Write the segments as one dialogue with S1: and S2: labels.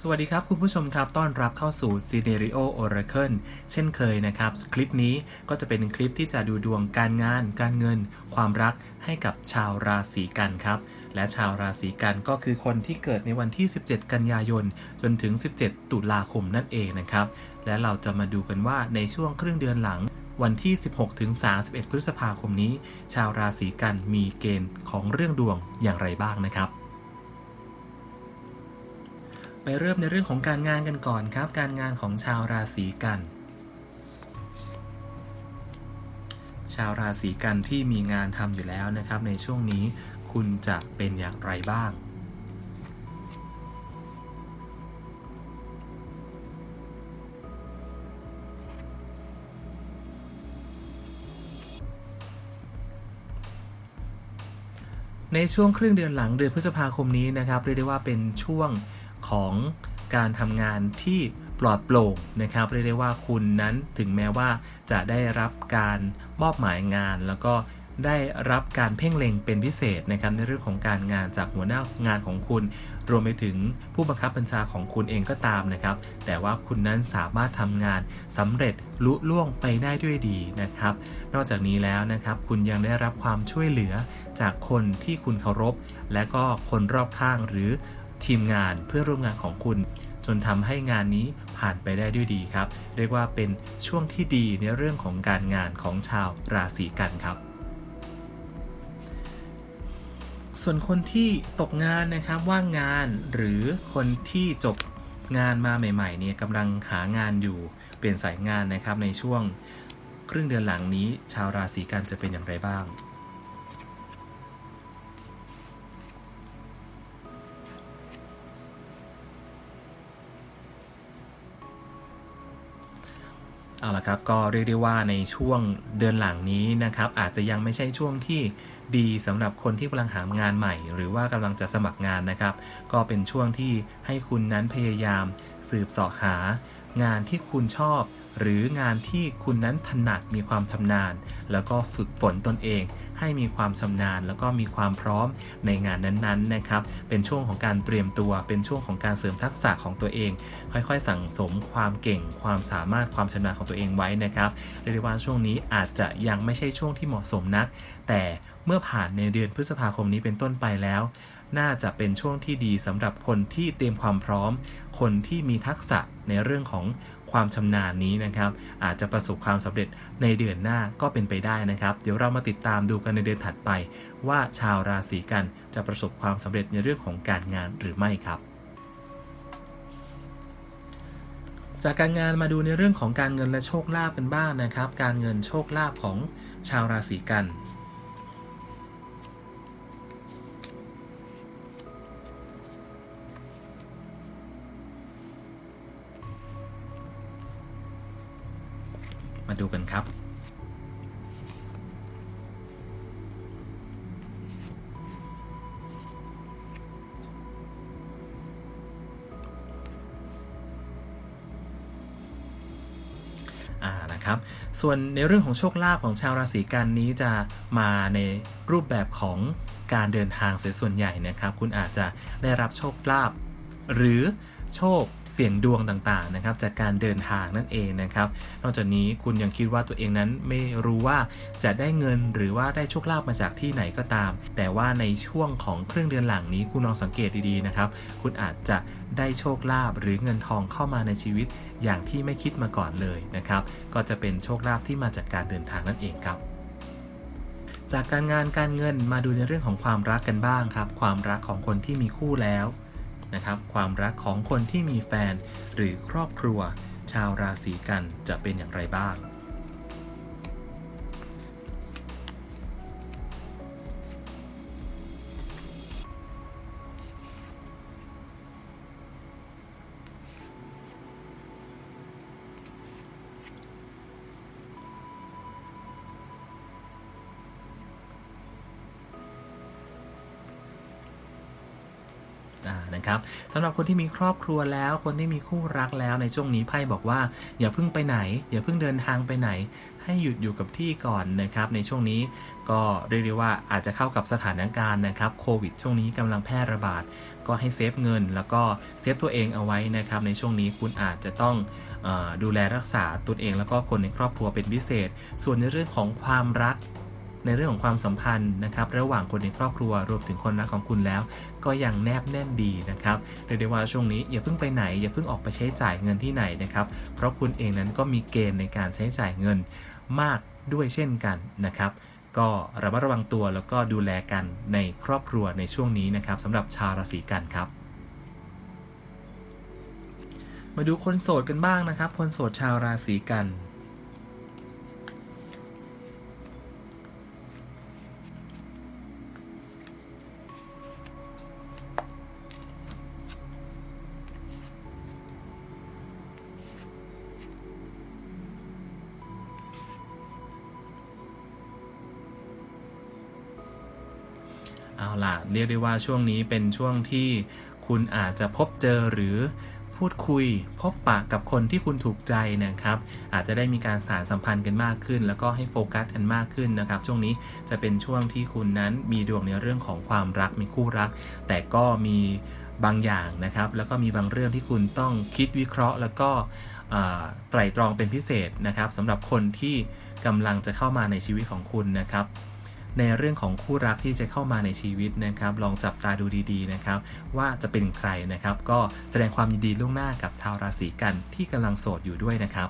S1: สวัสดีครับ คุณผู้ชมครับ ต้อนรับเข้าสู่ Scenario Oracle เช่นเคยนะครับ คลิปนี้ก็จะเป็นคลิปที่จะดูดวงการงาน การเงิน ความรักให้กับชาวราศีกันครับ และชาวราศีกันก็คือคนที่เกิดในวันที่ 17 กันยายน จนถึง 17 ตุลาคมนั่นเองนะครับ และเราจะมาดูกันว่าในช่วงครึ่งเดือนหลังวันที่ 16 ถึง 31 พฤษภาคมนี้ ชาวราศีกันมีเกณฑ์ของเรื่องดวงอย่างไรบ้างนะครับ ไปเริ่มในเรื่องของการงานกันก่อนครับ การงานของชาวราศีกัน ชาวราศีกันที่มีงานทำอยู่แล้วนะครับ ในช่วงนี้คุณจะเป็นอย่างไรบ้างในช่วงครึ่งเดือนหลังเดือนพฤษภาคมนี้นะครับเรียกได้ว่าเป็นช่วง ของการทำงานที่ปลอดโปร่งนะครับเรียกได้ว่าคุณนั้นถึงแม้ว่าจะได้รับการมอบหมายงาน แล้วก็ได้รับการเพ่งเล็งเป็นพิเศษนะครับในเรื่องของการงานจากหัวหน้างานของคุณ รวมไปถึงผู้บังคับบัญชาของคุณเองก็ตามนะครับ แต่ว่าคุณนั้นสามารถทำงานสำเร็จลุล่วงไปได้ด้วยดีนะครับ นอกจากนี้แล้วนะครับ คุณยังได้รับความช่วยเหลือจากคนที่คุณเคารพ และก็คนรอบข้างหรือ ทีมงานเพื่อร่วมงานของคุณ จนทำให้งานนี้ผ่านไปได้ด้วยดีครับ เรียกว่าเป็นช่วงที่ดีในเรื่องของการงานของชาวราศีกันครับส่วนคนที่ตกงานนะครับว่างงานหรือคนที่จบงานมาใหม่ๆเนี่ยกำลังหางานอยู่เปลี่ยนสายงานนะครับในช่วงครึ่งเดือนหลังนี้ ชาวราศีกันจะเป็นอย่างไรบ้าง เอาละครับก็เรียกได้ว่าในช่วงเดือนหลังนี้นะครับอาจจะยังไม่ใช่ช่วงที่ดีสำหรับคนที่กำลังหางานใหม่ หรือว่ากำลังจะสมัครงานนะครับ ก็เป็นช่วงที่ให้คุณนั้นพยายามสืบเสาะหา งานที่คุณชอบ หรืองานที่คุณนั้นถนัดมีความชำนาญ แล้วก็ฝึกฝนตนเอง ให้มีความชำนาญ แล้วก็มีความพร้อมในงานนั้นๆนะครับ เป็นช่วงของการเตรียมตัว เป็นช่วงของการเสริมทักษะของตัวเอง ค่อยๆ สั่งสมความเก่ง ความสามารถความชำนาญของตัวเองไว้นะครับเรียกได้ว่าช่วงนี้อาจจะยังไม่ใช่ช่วงที่เหมาะสมนัก แต่เมื่อผ่านในเดือนพฤษภาคมนี้เป็นต้นไปแล้ว น่าจะเป็นช่วงที่ดีสำหรับคนที่เตรียมความพร้อม คนที่มีทักษะในเรื่องของความชำนาญนี้นะครับ อาจจะประสบความสำเร็จในเดือนหน้าก็เป็นไปได้นะครับ เดี๋ยวเรามาติดตามดูกันในเดือนถัดไป ว่าชาวราศีกันจะประสบความสำเร็จในเรื่องของการงานหรือไม่ครับจากการงานมาดูในเรื่องของการเงินและโชคลาภกันบ้างนะครับ การเงินโชคลาภของชาวราศีกัน มาดูกันครับนะครับส่วนในเรื่องของโชคลาภของชาวราศีกันนี้จะมาในรูปแบบของการเดินทางเสียส่วนใหญ่นะครับ คุณอาจจะได้รับโชคลาภ หรือโชคเสี่ยงดวงต่างๆนะครับ จากการเดินทางนั่นเองนะครับ นอกจากนี้คุณยังคิดว่าตัวเองนั้นไม่รู้ว่าจะได้เงินหรือว่าได้โชคลาภมาจากที่ไหนก็ตาม แต่ว่าในช่วงของครึ่งเดือนหลังนี้คุณลองสังเกตดีๆนะครับ คุณอาจจะได้โชคลาภหรือเงินทองเข้ามาในชีวิตอย่างที่ไม่คิดมาก่อนเลยนะครับ ก็จะเป็นโชคลาภที่มาจากการเดินทางนั่นเองครับจากการงานการเงินมาดูในเรื่องของความรักกันบ้างครับ ความรักของคนที่มีคู่แล้ว นะครับ ความรักของคนที่มีแฟนหรือครอบครัว ชาวราศีกันจะเป็นอย่างไรบ้าง นะครับสำหรับคนที่มีครอบครัวแล้วคนที่มีคู่รักแล้วในช่วงนี้ไพ่บอกว่า อย่าเพิ่งไปไหน อย่าเพิ่งเดินทางไปไหน ให้หยุดอยู่กับที่ก่อนนะครับ ในช่วงนี้ก็เรียกได้ว่าอาจจะเข้ากับสถานการณ์นะครับโควิดช่วงนี้กำลังแพร่ระบาด ก็ให้เซฟเงิน แล้วก็เซฟตัวเองเอาไว้นะครับ ในช่วงนี้คุณอาจจะต้องอดูแลรักษาตัวเองแล้วก็คนในครอบครัวเป็นพิเศษ ส่วนในเรื่องของความรัก ในเรื่องของความสัมพันธ์นะครับระหว่างคนในครอบครัวรวมถึงคนรักของคุณแล้ว ก็ยังแนบแน่นดีนะครับเรียกได้ว่าช่วงนี้อย่าเพิ่งไปไหน อย่าเพิ่งออกไปใช้จ่ายเงินที่ไหนนะครับเพราะคุณเองนั้นก็มีเกณฑ์ในการใช้จ่ายเงินมากด้วยเช่นกันนะครับก็ระมัดระวังตัวแล้วก็ดูแลกันในครอบครัวในช่วงนี้นะครับสำหรับชาวราศีกันครับ มาดูคนโสดกันบ้างนะครับ คนโสดชาวราศีกัน เอาล่ะเรียกได้ว่าช่วงนี้เป็นช่วงที่คุณอาจจะพบเจอหรือพูดคุยพบปะกับคนที่คุณถูกใจนะครับ อาจจะได้มีการสารสัมพันธ์กันมากขึ้น แล้วก็ให้โฟกัสกันมากขึ้นนะครับ ช่วงนี้จะเป็นช่วงที่คุณนั้นมีดวงในเรื่องของความรักมีคู่รัก แต่ก็มีบางอย่างนะครับ แล้วก็มีบางเรื่องที่คุณต้องคิดวิเคราะห์ แล้วก็ไตร่ตรองเป็นพิเศษนะครับสำหรับคนที่กำลังจะเข้ามาในชีวิตของคุณนะครับ ในเรื่องของคู่รักที่จะเข้ามาในชีวิตนะครับ ลองจับตาดูดีๆนะครับ ว่าจะเป็นใครนะครับ ก็แสดงความยินดีล่วงหน้ากับชาวราศีกันที่กำลังโสดอยู่ด้วยนะครับ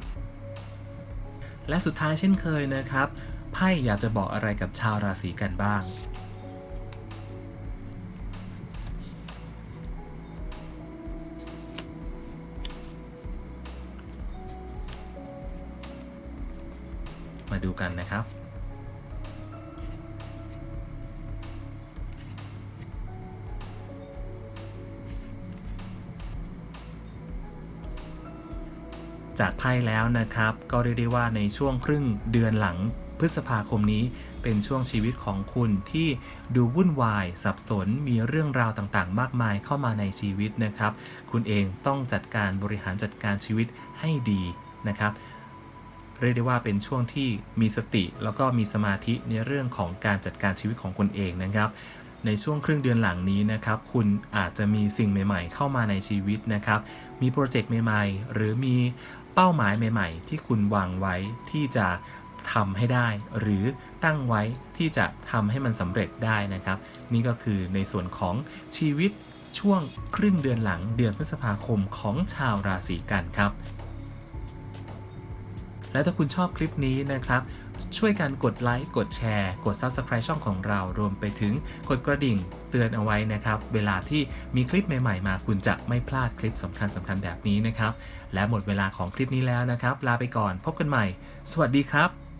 S1: และสุดท้ายเช่นเคยนะครับไพ่อยากจะบอกอะไรกับชาวราศีกันบ้างมาดูกันนะครับ จากไพ่แล้วนะครับ ก็เรียกได้ว่าในช่วงครึ่งเดือนหลังพฤษภาคมนี้เป็นช่วงชีวิตของคุณที่ดูวุ่นวาย สับสนมีเรื่องราวต่างๆ มากมายเข้ามาในชีวิตนะครับ คุณเองต้องจัดการบริหารจัดการชีวิตให้ดีนะครับเรียกได้ว่าเป็นช่วงที่มีสติแล้วก็มีสมาธิในเรื่องของการจัดการชีวิตของคุณเองนะครับ ในช่วงครึ่งเดือนหลังนี้นะครับ คุณอาจจะมีสิ่งใหม่ ๆ เข้ามาในชีวิตนะครับ มีโปรเจกต์ใหม่ ๆ หรือมี เป้าหมายใหม่ ๆ ที่คุณวางไว้ที่จะทำให้ได้ หรือตั้งไว้ที่จะทำให้มันสำเร็จได้นะครับ นี่ก็คือในส่วนของชีวิตช่วงครึ่งเดือนหลังเดือนพฤษภาคมของชาวราศีกันครับและถ้าคุณชอบคลิปนี้นะครับ ช่วยกันกดไลค์กดแชร์ กด Subscribe ช่องของเรารวมไปถึงกดกระดิ่งเตือนเอาไว้นะครับ เวลาที่มีคลิปใหม่ๆ มาคุณจะไม่พลาดคลิปสำคัญสำคัญๆแบบนี้นะครับ และหมดเวลาของคลิปนี้แล้วนะครับ ลาไปก่อนพบกันใหม่ สวัสดีครับ